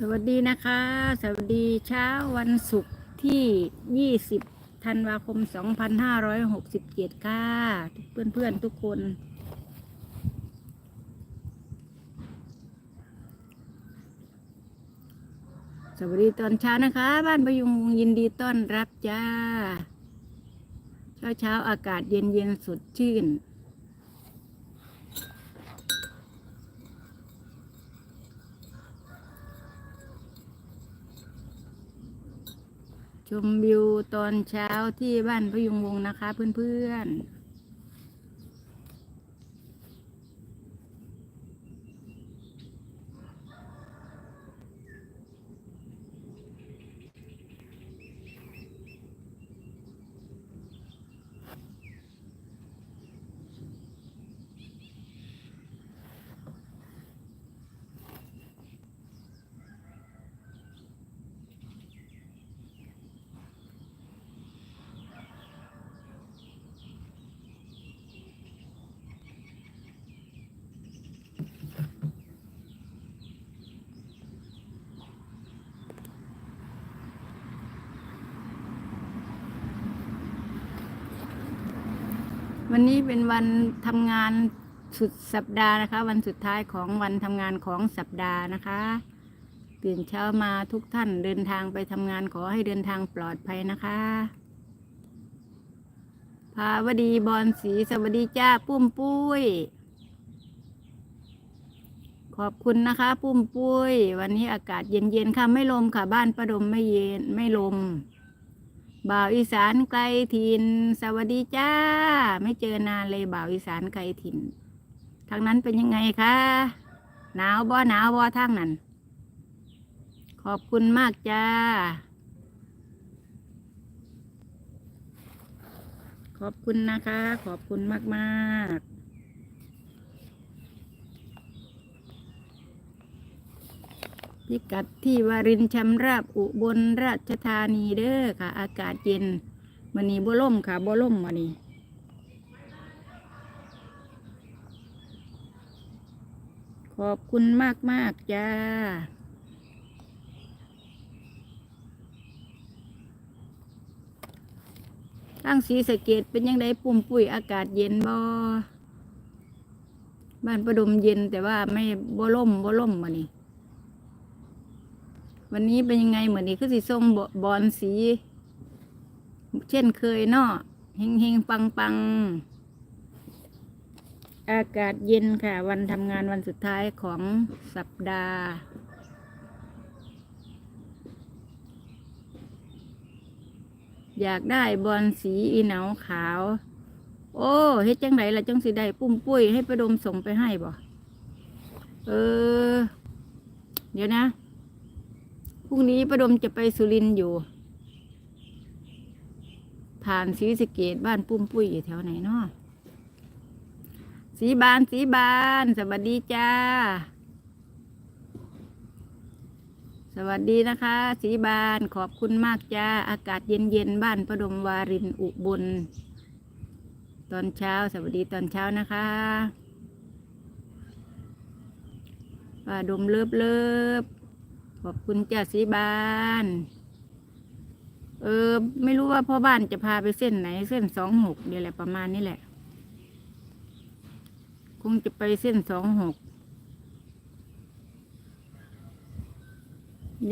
สวัสดีนะคะ สวัสดีเช้าวันศุกร์ที่ 20 ธันวาคม 2567 ค่ะ เพื่อนๆทุกคน สวัสดีตอนเช้านะคะ บ้านประยุงยินดีต้อนรับจ้า เช้าเช้าอากาศเย็นเย็นสดชื่น ชมวิวตอนเช้าที่บ้านพยุงวงนะคะเพื่อนๆ วันนี้เป็นวันทำงานสุดสัปดาห์นะคะ วันสุดท้ายของวันทำงานของสัปดาห์นะคะตื่นเช้ามาทุกท่านเดินทางไปทำงานขอให้เดินทางปลอดภัยนะคะภาวดีบอลสีสวัสดีจ้าปุ้มปุ้ย ขอบคุณนะคะ ปุ้มปุ้ย วันนี้อากาศเย็นๆค่ะไม่ลมค่ะ บ้านประดมไม่เย็นไม่ลม บ่าวอีสานไกลถิ่นสวัสดีจ้า ไม่เจอนานเลยบ่าวอีสานไกลถิ่นทางนั้นเป็นยังไงคะหนาวบ่หนาวบ่ทางนั้น ขอบคุณมากจ้า ขอบคุณนะคะ ขอบคุณมากๆ พิกัดที่วารินชำราบอุบลราชธานีเด้อค่ะ อากาศเย็นวันนี้บ่ล่มค่ะบ่ล่มวันนี้ขอบคุณมากมากจ้า ตั้งสีสะเกตเป็นยังไงปุ่มปุ้ยอากาศเย็นบ่บ้านประดมเย็นแต่ว่าไม่บ่ล่มบ่ล่มวันนี้ วันนี้เป็นยังไงเหมือนนี้คือสีส้มบอลสี เช่นเคยเนาะเฮงเฮงปังปังอากาศเย็นค่ะ วันทำงานวันสุดท้ายของสัปดาห์ อยากได้บอลสีอีเหนาขาว โอ้เฮ็ดจังไหนล่ะจังสิได้ปุ้มปุ้ยให้ประดมส่งไปให้บ่เออ เดี๋ยวนะ พรุ่งนี้ประดมจะไปสุรินอยู่ ผ่านศรีสะเกดบ้านปุ้มปุ้ยอยู่แถวไหนเนาะสีบานสีบาน สวัสดีจ้า สวัสดีนะคะ สีบานขอบคุณมากจ้า อากาศเย็นเย็นๆบ้านประดมวารินอุบล ตอนเช้า สวัสดีตอนเช้านะคะป้าดมเลิบเลิบ อบคุณจ้าสีบาน เออ ไม่รู้ว่าพ่อบ้านจะพาไปเส้นไหน เส้นสองหกเดี๋ยวแหละประมาณนี้แหละ คงจะไปเส้นสองหก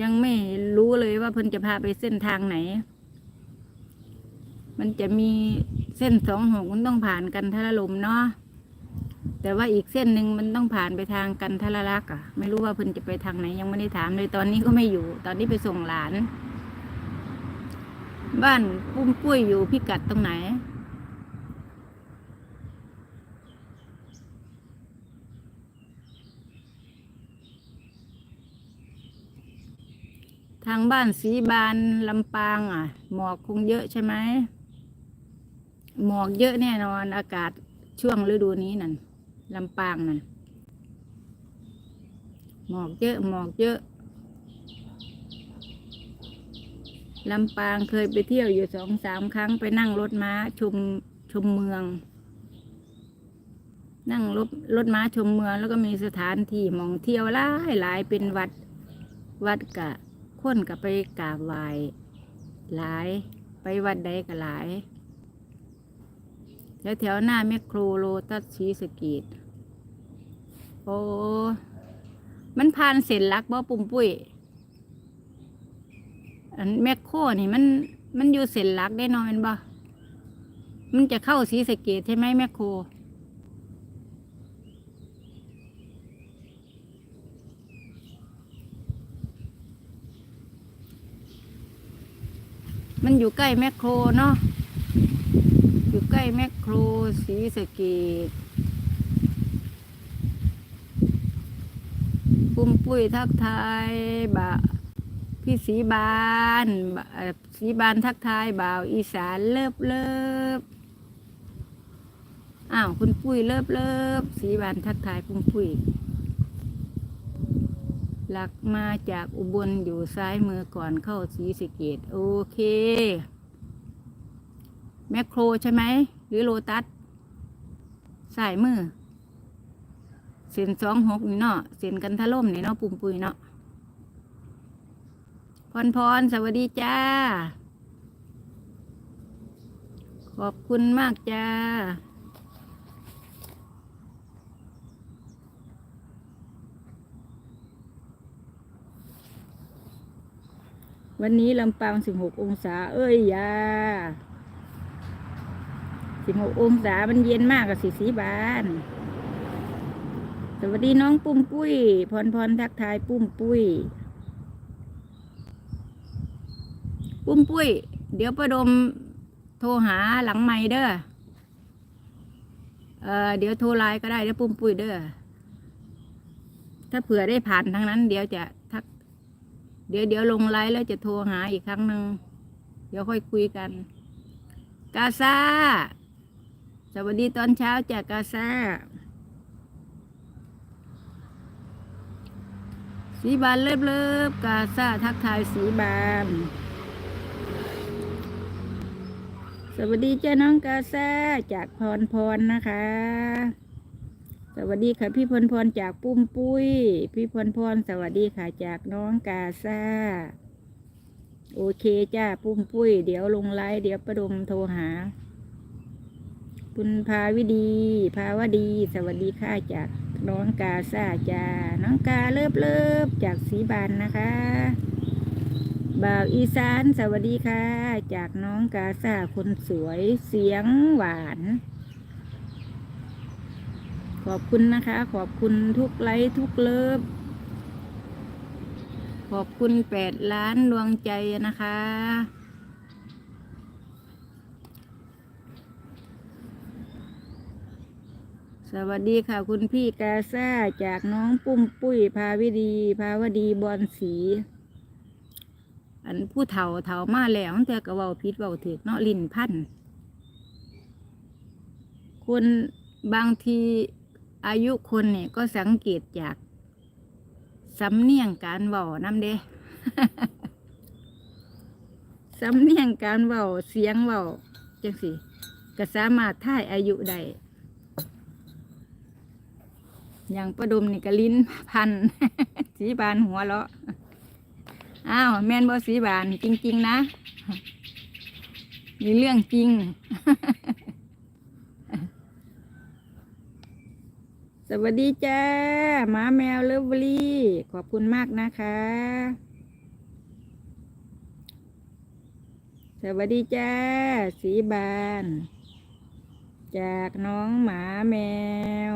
ยังไม่รู้เลยว่าเพิ่นจะพาไปเส้นทางไหน มันจะมีเส้นสองหกมันต้องผ่านกันทะลมเนาะ แต่ว่าอีกเส้นหนึ่งมันต้องผ่านไปทางกันทรลักษ์อะ ไม่รู้ว่าเพิ่นจะไปทางไหนยังไม่ได้ถามเลยตอนนี้ก็ไม่อยู่ ตอนนี้ไปส่งหลาน บ้านปุ้มปุ้ยอยู่พิกัดตรงไหน ทางบ้านสีบานลำปาง อะ หมอกคงเยอะใช่ไหมหมอกเยอะแน่นอนอากาศช่วงฤดูนี้นั่น ลำปางนั่นหมอกเยอะหมอกเยอะลำปางเคยไปเที่ยวอยู่สองสามครั้งไปนั่งรถม้าชมชมเมือง นั่งรถรถม้าชมเมือง แล้วก็มีสถานที่มองเที่ยวหลายหลายเป็นวัดวัดกะค้นกะไปกราบไหว้หลายไปวัดใดกะหลาย แถวๆหน้าแมคโครโลตัสชีสเกีดโอ้มันผ่านเส้นลักบ่ปุ่มปุ้ยอันแมคโครนี่มันมันอยู่เส้นลักได้นอนมันบ่มันจะเข้าสีสเกตใช่ไหมแมคโครมันอยู่ใกล้แมคโครเนาะ ใกล้แมคโครสีสะเกตปุ้มปุ้ยทักทายบะพี่สีบานสีบานทักทายบ่าวอีสานเลิบเลิบอ้าวคุณปุ้ยเลิบเลิบสีบานทักทายปุ้มปุ้ยหลักมาจากอุบลอยู่ซ้ายมือก่อนเข้าสีสะเกตโอเค แมคโครใช่ไหม หรือโลตัสสายมือ เส้นสองหกนี่เนาะเส้นกันทะล่มนี่เนาะปุ่มปุยเนาะพรพรสวัสดีจ้า ขอบคุณมากจ้าวันนี้ลำปางสิบหกองศา เอ้ยยา สิบหกองศา มันเย็นมากกับสีสีบาน สวัสดีน้องปุ้มปุ้ย พรพรทักทายปุ้มปุ้ย ปุ้มปุ้ย เดี๋ยวประดมโทรหาหลังไม่เด้อ เออเดี๋ยวโทรไลน์ก็ได้เดี๋ยวปุ้มปุ้ยเด้อ ถ้าเผื่อได้ผ่านทางนั้น เดี๋ยวจะทัก เดี๋ยวเดี๋ยวลงไลน์แล้วจะโทรหาอีกครั้งหนึ่ง เดี๋ยวค่อยคุยกัน กาซา สวัสดีตอนเช้าจากกาซาสีบานเลิบเลิบกาซาทักทายสีบาน สวัสดีเจ้าน้องกาซาจากพรพรนะคะ สวัสดีค่ะพี่พรพรจากปุ้มปุ้ย พี่พรพรสวัสดีค่ะจากน้องกาซาโอเคจ้าปุ้มปุ้ย เดี๋ยวลงไลน์เดี๋ยวประดมโทรหา คุณภาวิดี ภาวดี สวัสดีค่ะจากน้องกาซาจาน้องกาเลิบเลิบจากสีบานนะคะ บ่าวอีสาน สวัสดีค่ะ จากน้องกาซาคนสวยเสียงหวาน ขอบคุณนะคะ ขอบคุณทุกไลค์ทุกเลิฟขอบคุณแปดล้านดวงใจนะคะ สวัสดีค่ะ คุณพี่กาซาจากน้องปุ้มปุ้ย พาวิดีภาวดีบอลสี อันผู้เฒ่าเฒ่ามาแล้วตั้งแต่กะเว้าพิษเว้าถือเนาะลินพันคนบางทีอายุคนเนี่ยก็สังเกตจากสำเนียงการเว้านำเด้สำเนียงการเว้าเสียงเว้าจังสิก็สามารถท่ายอายุได้ อย่างประดมนี่ก็ลิ้นพัน สีบานหัวเราะอ้าวแม่นบอสีบานจริง ๆ นะมีเรื่องจริง สวัสดีจ้าหมาแมวเลิฟเวอรี่ ขอบคุณมากนะคะ สวัสดีจ้า สีบาน จากน้องหมาแมว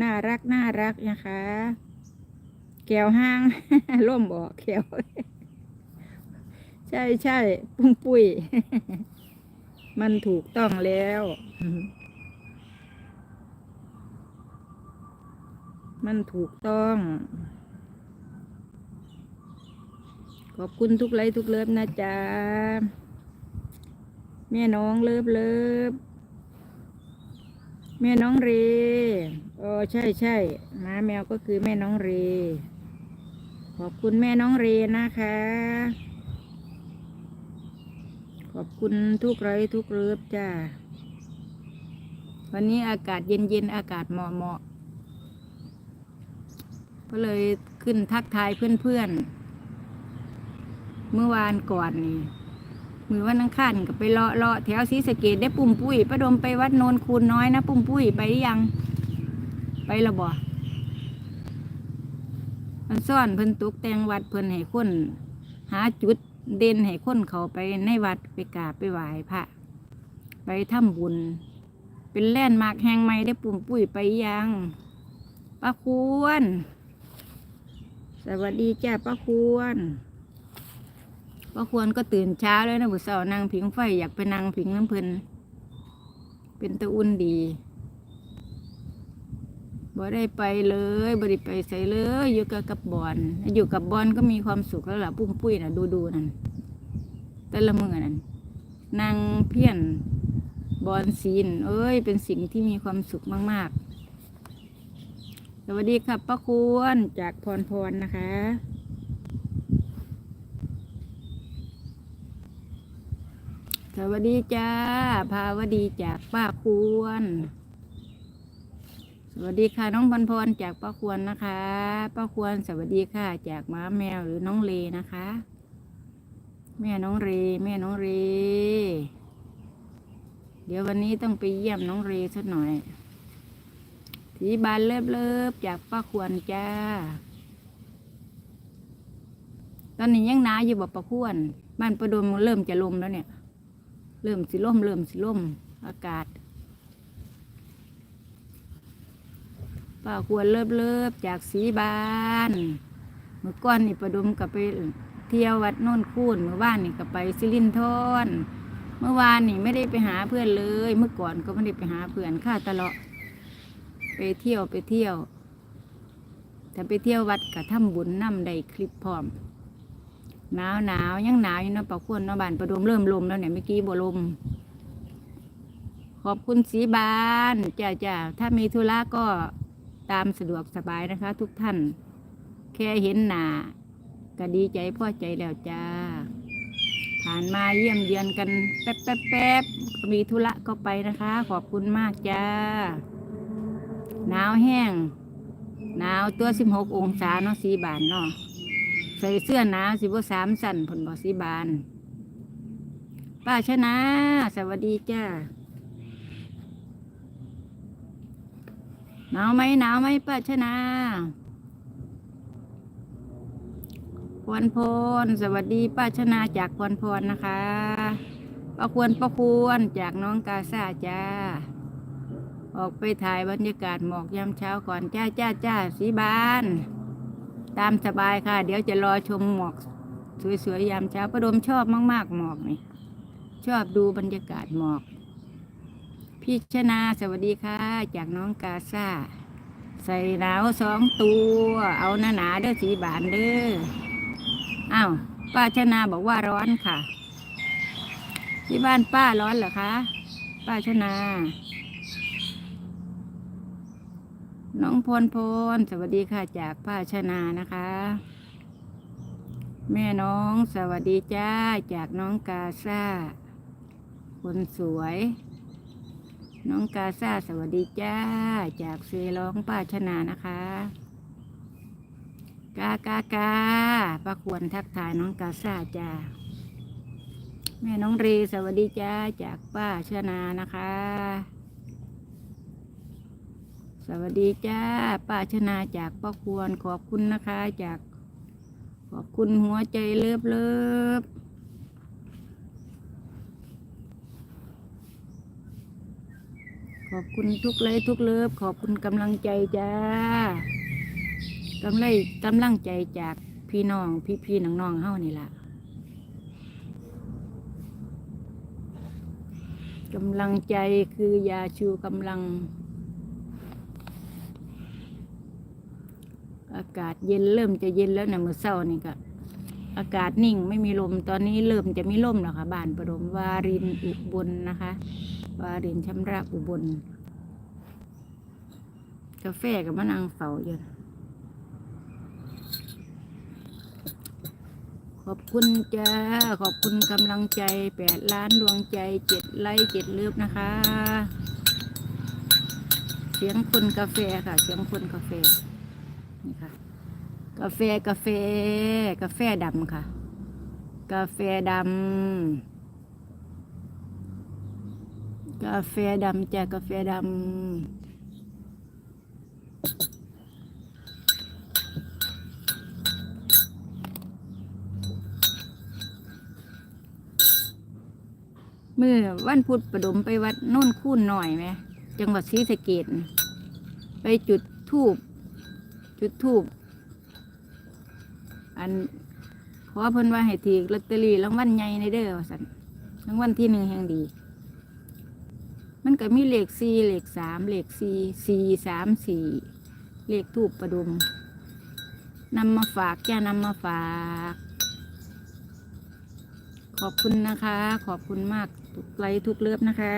น่ารักน่ารักนะคะแก้วห้างร่มบอกแก้วใช่ใช่ปุ้งปุ้ย มันถูกต้องแล้ว มันถูกต้อง ขอบคุณทุกไลค์ทุกเลิฟนะจ๊ะแม่น้องเลิฟเลิฟ แม่น้องเรเออใช่ใช่หมาแมวก็คือแม่น้องเร ขอบคุณแม่น้องเรนะคะ ขอบคุณทุกไลค์ทุกเลิฟจ้า วันนี้อากาศเย็นๆอากาศเหมาะเหมาะก็เลยขึ้นทักทายเพื่อนๆเมื่อวานก่อนนี่ มือวันอังคารก็ไปเลาะเลาะแถวศรีสะเกดได้ปุ่มปุ้ยประดมไปวัดโนนคูนน้อยนะ ปุ่มปุ้ยไปยังไปละบ่มันซ่อนเพิ่นตกแต่งวัดเพิ่นให้คนหาจุดเด่นให้คนเขาไปในวัดไปกราบไปไหว้พระ ไปทำบุญ เป็นแล่นมาร์กแห่งใหม่ได้ปุ่มปุ้ยไปยังป้าควร สวัสดีจ้าป้าควร ป้าควรก็ตื่นเช้าเลยนะบุษเสานั่งผิงไฟอยากไปนั่งผิงน้ำเพลินเป็นตะอุ่นดีบ่ได้ไปเลยบ่ได้ไปใส่เลย อยู่กับกับบอลอยู่กับบอลก็มีความสุขแล้วล่ะปุ้มปุ้ยนะดูดูนั่นแต่ละมือนั่นนั่งเพี้ยนบอลซีน เอ้ย เป็นสิ่งที่มีความสุขมาก ๆ สวัสดีครับป้าควรจากพรพรนะคะ สวัสดีจ้า ภาวดีจากป้าควร สวัสดีค่ะน้องพรพรจากป้าควรนะคะ ป้าควรสวัสดีค่ะ จากม้าแมวหรือน้องเลนะคะ แม่น้องเร แม่น้องเร เดี๋ยววันนี้ต้องไปเยี่ยมน้องเรสักหน่อยสีบานเลิบเลิบๆจากป้าควรจ้า ตอนนี้ยังหนาอยู่บ่ป้าควรบ้านประดมเริ่มจะลมแล้วเนี่ย เริ่มสิล่มเริ่มสิล่มอากาศป้าควรเลิบเลิบจากสีบาน เมื่อก่อนนี่ประดมกับไปเที่ยววัดโน่นคูนเมื่อวานนี่ก็ไปสิรินทรเมื่อวานนี่ไม่ได้ไปหาเพื่อนเลย เมื่อก่อนก็ไม่ได้ไปหาเพื่อนข้าตลอดไปเที่ยวไปเที่ยวถ้าไปเที่ยววัดกับทำบุญน้ำได้คลิปพร้อม หนาวหนาวยังหนาวอยู่เนาะปะควรเนาะบานประดมเริ่มลมแล้วเนี่ยเมื่อกี้บ่ลม ขอบคุณสีบานจ้าจ้าถ้ามีธุระก็ตามสะดวกสบายนะคะ ทุกท่าน แค่เห็นหนาก็ดีใจพ่อใจแล้วจ้า ผ่านมาเยี่ยมเยือนกันแป๊บแป๊บแป๊บมีธุระก็ไปนะคะ ขอบคุณมากจ้า หนาวแห้ง หนาวตัวสิบหกองศาเนาะสีบานเนาะ ใส่เสื้อหนาวสิบสามสั่นผลบอสีบาน ป้าชนะ สวัสดีจ้าหนาวไหมหนาวไหมป้าชนะพรพรสวัสดีป้าชนะจากพรพรนะคะป้าควรป้าควรจากน้องกาซาจ้า ออกไปถ่ายบรรยากาศหมอกยามเช้าก่อนจ้าจ้าจ้าสีบาน ตามสบายค่ะ เดี๋ยวจะรอชมหมอก สวยๆยามเช้าประดมชอบมาก ๆ หมอกนี่ชอบดูบรรยากาศหมอก พี่ชนาสวัสดีค่ะ จากน้องกาซาใส่หนาวสองตัว เอาหนาหนาๆเด้อสีบานเด้ออ้าวป้าชนาบอกว่าร้อนค่ะ ที่บ้านป้าร้อนเหรอคะ ป้าชนา น้องพรพรสวัสดีค่ะจากป้าชนานะคะ แม่น้องสวัสดีจ้าจากน้องกาซาคนสวย น้องกาซาสวัสดีจ้า จากเซร้องป้าชนานะคะ กากากาป้าควรทักทายน้องกาซาจ้าแม่น้องเรสวัสดีจ้าจากป้าชนานะคะ สวัสดีจ้าป้าชนาจากป้าควรขอบคุณนะคะ จากขอบคุณหัวใจเลิบเลิบขอบคุณทุกเลยทุกเลิฟขอบคุณกำลังใจจ้ากำไรกำลังใจจากพี่น้องพี่พี่น้องน้องเฮานี่ล่ะกำลังใจคือยาชูกำลัง อากาศเย็นเริ่มจะเย็นแล้วนะมือเช้านี่ก็อากาศนิ่งไม่มีลมตอนนี้เริ่มจะมีลมแล้วค่ะบ้านประดมวารินอุบลนนะคะ วารินชำระอุบล กาแฟกับมะนางเฝาอยู่ขอบคุณจ้าขอบคุณกำลังใจแปดล้านดวงใจเจ็ดไลค์เจ็ดเลือบนะคะ เสียงคนกาแฟค่ะ เสียงคนกาแฟ นี่ค่ะ กาแฟกาแฟ กาแฟดำค่ะ กาแฟดำกาแฟดำจ้ะกาแฟดำเมื่อวันพุธประดมไปวัดโน่นคูนหน่อยไหมจังหวัดศรีสะเกดไปจุดทูบ จุดทูบอันขอเพิ่นว่าให้ถือลอตเตอรี่รางวัลใหญ่ในเด้อสันรางวัลที่หนึ่งแห่งดี มันก็มีเลขสี่เลขสามเลขสี่สี่สามสี่เลขทูบประดุมนำมาฝากจ้านำมาฝาก ขอบคุณนะคะ ขอบคุณมากทุกไลค์ทุกเลิฟนะคะ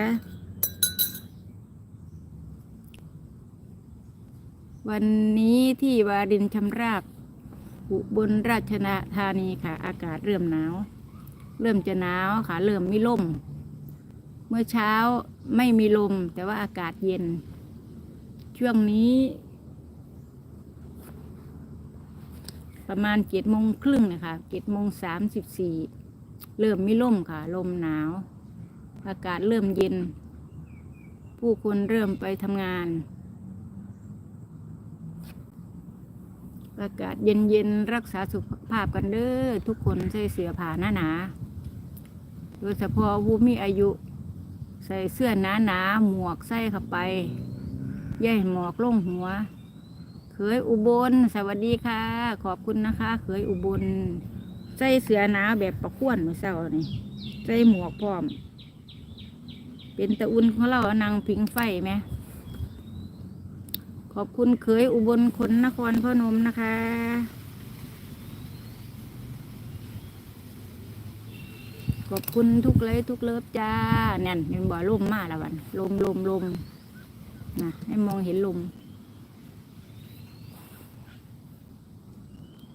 วันนี้ที่วารินชำราบอุบลราชธานีค่ะ อากาศเริ่มหนาว เริ่มจะหนาวค่ะ เริ่มมีลมเมื่อเช้าไม่มีลม แต่ว่าอากาศเย็น ช่วงนี้ ประมาณเจ็ดโมงครึ่งนะคะเจ็ดโมงสามสิบสี่เริ่มมีลมค่ะ ลมหนาว อากาศเริ่มเย็น ผู้คนเริ่มไปทำงาน อากาศเย็นๆ รักษาสุขภาพกันเด้อทุกคนใส่เสื้อผ้าหนาหนาๆโดยเฉพาะผู้มีอายุ ใส่เสื้อหนาหนาๆหมวกใส่เข้าไปย่ายหมวกลงหัว เคยอุบล สวัสดีค่ะ ขอบคุณนะคะ เคยอุบล ใส่เสื้อหนาแบบประควนเมื่อเช้านี่ใส่หมวกพร้อม เป็นตะอุ่นของเรานางผิงไฟไหม ขอบคุณเคยอุบลคนนครพนมนะคะ ขอบคุณทุกเลยทุกเลิฟจ้าแน่นเป็นบ่อลมมาแล้ววันลมลมลมนะให้มองเห็นลม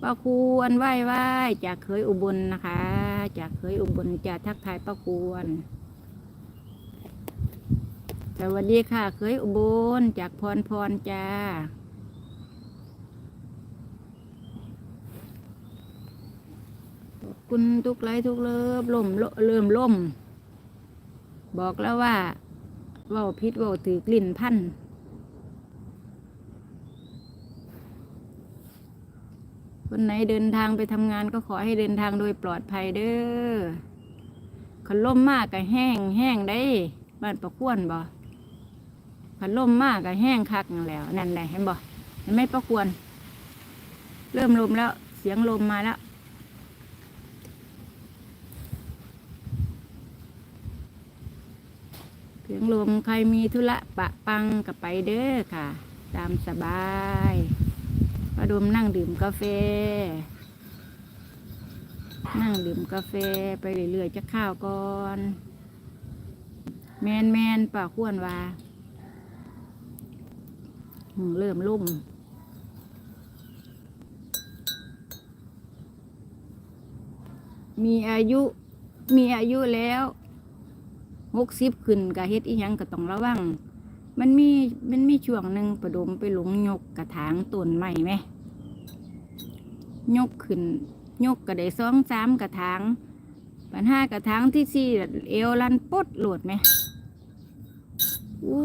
ป้าควรไหว้ไหว้จากเคยอุบลนะคะ จากเคยอุบลจะทักทายป้าควร สวัสดีค่ะ เคยอุบลจากพรพรจ้า ขอบคุณทุกไลทุกเลิฟล่มเริ่มล่ม บอกแล้วว่าว่าพิษว่าถือกลิ่นพันคนไหนเดินทางไปทำงานก็ขอให้เดินทางโดยปลอดภัยเด้อขนล่มมากก็แห้งแห้งได้บ้านประควนบ่ ขันล่มมากก็แห้งคักแล้ว นั่นแหละเห็นบ่เห็นไหมประควร เริ่มลมแล้ว เสียงลมมาแล้วเสียงลมใครมีธุระปะปังกับไปเด้อค่ะ ตามสบายประดมนั่งดื่มกาแฟ นั่งดื่มกาแฟไปเรื่อยๆจะข้าวก่อน แมนแมนป่าควรว่า เริ่มลุ่มมีอายุมีอายุแล้วหกสิบขึ้นกะเฮ็ดอีหยังก็ต้องระวัง มันมีมันมีช่วงหนึ่งประดมไปหลงยกกระถางต้นใหม่ไหมยกขึ้น ยกกระได้สองสามกระถาง ปัญหากระถางที่สี่เอวลันปดหลุดไหมอู้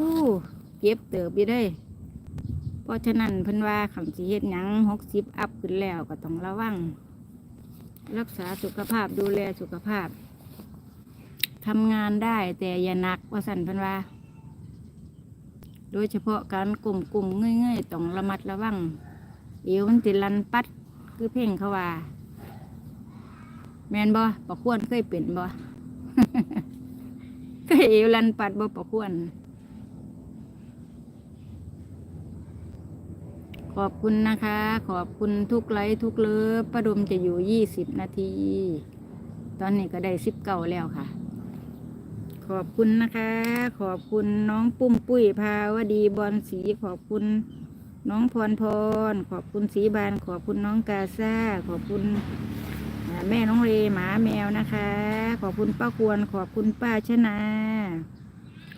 เก็บเติบไปได้ เพราะฉะนั้นเพิ่นว่าขังสีเฮ็ดหยังหกสิบอัพขึ้นแล้วก็ต้องระวัง รักษาสุขภาพดูแลสุขภาพทำงานได้แต่อย่าหนักว่าสันเพิ่นว่า โดยเฉพาะการกลุ่มกลุ่มเงื่อยๆต้องระมัดระวังเอวมันติลันปัดคือเพ่งเขาว่า แมนบ่ปะควรเคยเป็นบ่เคยเอวลันปัดบ่ปะควร อบคุณนะคะ ขอบคุณทุกไลค์ทุกเลิฟประดมจะอยู่ยี่สิบนาที ตอนนี้ก็ได้สิบเก้าแล้วค่ะ ขอบคุณนะคะ ขอบคุณน้องปุ้มปุ้ยภาวดีบอลสีขอบคุณน้องพรพร ขอบคุณสีบาน ขอบคุณน้องกาซ่า ขอบคุณแม่น้องเรหมาแมวนะคะ ขอบคุณป้าควร ขอบคุณป้าชนา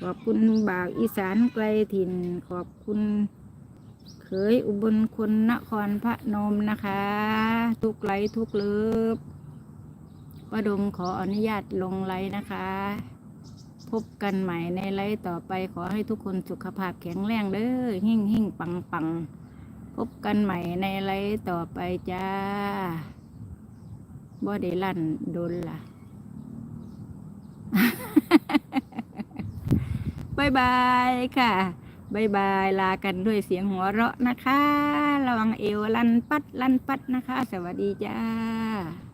ขอบคุณบ่าวอีสานไกลถิ่น ขอบคุณ ยอุบลคนนครพระนมนะคะ ทุกไลค์ทุกเลิฟป้าดมขออนุญาตลงไลฟ์นะคะ พบกันใหม่ในไลฟ์ต่อไปขอให้ทุกคนสุขภาพแข็งแรงเด้อหิ่งหิ่งปังปังพบกันใหม่ในไลฟ์ต่อไปจ้าบ่ได้ลั่นโดนล่ะบายบายค่ะ บายบายลากันด้วยเสียงหัวเราะนะคะ ระวังเอวลันปัดลันปัดนะคะ สวัสดีจ้า